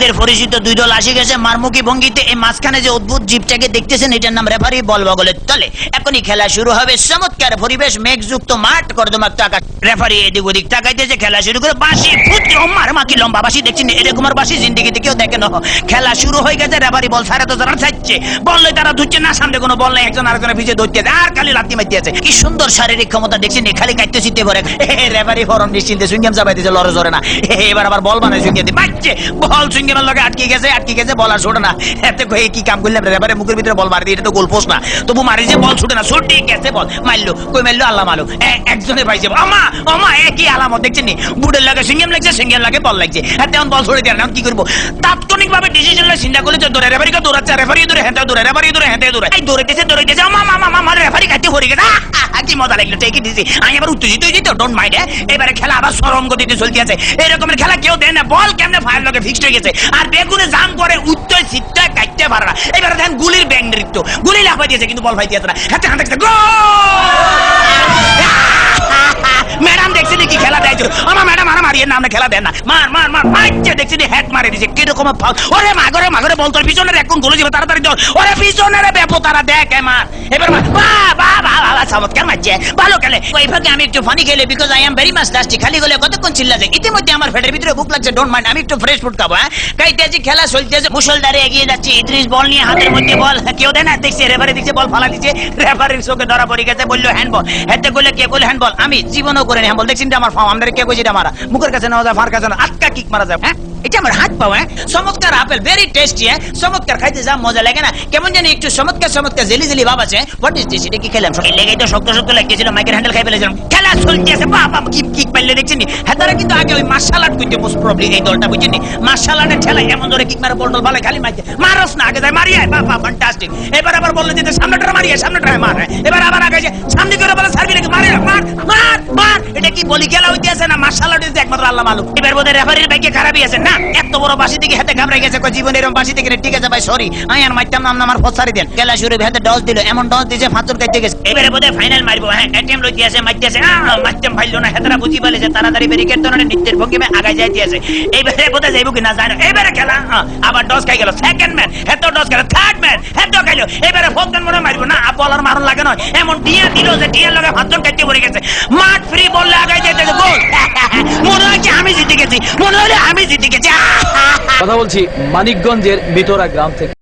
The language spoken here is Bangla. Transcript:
আমাদের পরিচিত দুই দল আসে গেছে মারমুখী ভঙ্গিতে। এই মাঝখানে যে অদ্ভুত জীবটাকে দেখতেছেন এটার নাম রেফারি বল বগলের তলে। এখনই খেলা শুরু হবে। চমৎকার পরিবেশ মেঘযুক্ত মাঠ কর্দমাক্ত আকাশ। রেফারি এদিক ওদিক তাকাইতেছে খেলা শুরু করে বাসি ফুটে। মার মাকি লম্বা বাসি দেখছি না, এরকম আর বাসি জিন্দিগিতে কেউ দেখে না। খেলা শুরু হয়ে গেছে রেফারি বল সারা তো তারা ছাড়ছে। বললে তারা ধুচ্ছে না সামনে কোনো বল নাই একজন আরেকজনের পিছিয়ে ধরতে আর খালি লাত্তি মারতে আছে কি সুন্দর শারীরিক ক্ষমতা দেখছি না, খালি কাটতে চিনতে পারে রেফারি ফরম নিশ্চিন্তে সুইঙ্গাম চাপাই দিয়েছে লড়ে জরে না এবার আবার বল বানাই দিয়ে। বাচ্চে বল সুইঙ্গামের লগে আটকে গেছে আটকে গেছে বল আর ছোটে না। এতে কই কি কাম করলাম রেফারি মুখের ভিতরে বল মারি এটা তো গোল না। তবু মারি যে বল ছুটে না। ছুটি গেছে বল। মারলো, কই মারলো? আল্লাহ এ- একজনে পাইছে আমা আমা, এ, কি আলামত দেখছেন নি? বুড়ের লাগে সিঙ্গেম লাগছে, সিঙ্গেম লাগে বল লাগছে। হ্যাঁ তেমন বল ছড়ে দিয়ে না কি করব? তাৎক্ষণিক ভাবে ডিসিশন চিন্তা করলে দৌড়ে রেফারি দৌড়াচ্ছে রেফারি দৌড়ে হ্যাঁ দৌড়ে রেফারি দৌড়ে হ্যাঁ দৌড়ে। এই দৌড়াইতেছে দৌড়াইতেছে। আমা মামা মামা রেফারি কাটতে পড়ে গেছে। কি মজা লাগল ঠিকই দিছি আমি আবার উত্তেজিত হয়ে যেত ডোন্ট মাইন্ড এবারে খেলা আবার সরম গতিতে চলতে আছে। এরকমের খেলা কেউ দেয় না, বল কেমনে ফায়ার লগে ফিক্সড হয়ে গেছে। আর বেগুনে জাম করে উত্তর সিটটা কাটতে পারে না। এবারে দেখেন গুলির ব্যাং নৃত্য। গুলি লাফাই দিয়েছে, কিন্তু বল ফাইতে না। হাতে হাতে ম্যাডাম মারিয়ে খেলা দেন না। মার মার মার দেখছি হেড মারে দিছে। কীরকম ওরে মাগরে মাগরে পিছনের গোলে যাবে তাড়াতাড়ি দৌড় ওরে পিছনের তারা মার। এবার বাহ বাহ বাহ বাহ, চমৎকার মারছে। ভালো খেলে। ওই ফাঁকে আমি একটু ফানি খেলে because I am very dusty খালি গলে কতক্ষণ চিল্লা যায় ইতিমধ্যে আমার ভিতরে লাগছে ডোন্ট মাইন্ড আমি একটু ফ্রেশ ফুড খাব হ্যাঁ? কাইতে আছি খেলা চলতেছে মুসলদারে এগিয়ে যাচ্ছে। ইদ্রিস বল নিয়ে হাতের মধ্যে বল। কেউ দেয় না? দেখছি রেফারি বল ফালা দিচ্ছে। রেফারির চোখে ধরা পড়ে গেছে বলল হ্যান্ড বল হেতে করলে কে বলে হ্যান্ড বল আমি জীবনও করে হ্যান্ড বল দেখছি আমার ফার্ম আমাদের কে কইছি মারা? মুখের কাছে নেওয়া যায় ফার কাছে আটকা কিক মারা যায়। হ্যাঁ? এটা আমার হাত পাও হ্যাঁ? চমৎকার আপেল ভেরি টেস্টি হ্যাঁ? চমৎকার, খাইতে যা মজা লাগে না। কেমন জানি একটু চমৎকার চমৎকার, জেলি জেলি ভাব আছে। হোয়াট ইজ দিস এটা কি খেলাম? লেগে তো শক্ত শক্ত লাগতেছিল মাইকের হ্যান্ডেল খাই ফেলেছিলাম। খেলা চলতেছে, বাবা কিক দেখছেন হ্যাঁ তারা কিন্তু আগে ওই মার্শাল আর্ট করতে মোস্ট প্রবলি এই দলটা বুঝছেন মার্শাল আর্টের খেলা এমন ধরে কিক মারে বল ভালো খালি মাইকে। মারস না, আগে যায় মারিয়ে বাবা ফ্যান্টাস্টিক এবার আবার বললে যে সামনেটা মারিয়ে সামনেটা মার। এবার আবার আগে যে সামনে করে বলে সার্ভি লেগে মারে, মার মার মার। এটা কি বলি খেলা হইতে আছে না মার্শাল আর্ট একমাত্র আল্লাহ মালুম এবার বোধহয় রেফারির ভাগ্যে খারাপই আছে। না, এত বড় বাসি থেকে হাতে ঘাবড়ে গেছে, কই জীবন এরকম বাসি থেকে ঠিক আছে ভাই সরি আমি আর মাইতাম নাম আমার ফসারি দেন। খেলা শুরু হাতে ডস দিল, এমন ডস দিছে, ফাঁচুর কাটতে গেছে। এবারে বোধহয় ফাইনাল মারবো হ্যাঁ এটিএম লইতে আছে মাইতে আছে মাইতাম ফাইল না, হেতরা বুঝি বলে যে তাড়াতাড়ি ব্যারিকেড ধরে নিত্যের ভঙ্গিমে আগায় যাইতে আছে এইবারে বোধহয় যাইবো কিনা জানো এবারে খেলা আবার ডস খাই গেল। সেকেন্ড ম্যান হেতো ডস গেল থার্ড ম্যান হেতো খাইলো। এবারে ফোর্থ মনে মারবো না বলার মারণ লাগে নয়। এমন টিয়া দিল যে টিয়ার লগে ফাঁচুর কাটতে পড়ে গেছে। মাঠ ফ্রি বললে যাইতে আছে গোল! মনে হয় কি আমি জিতে গেছি। মনে হলে আমি জিতে গেছি। কথা বলছি মানিকগঞ্জের মিটোরা গ্রাম থেকে।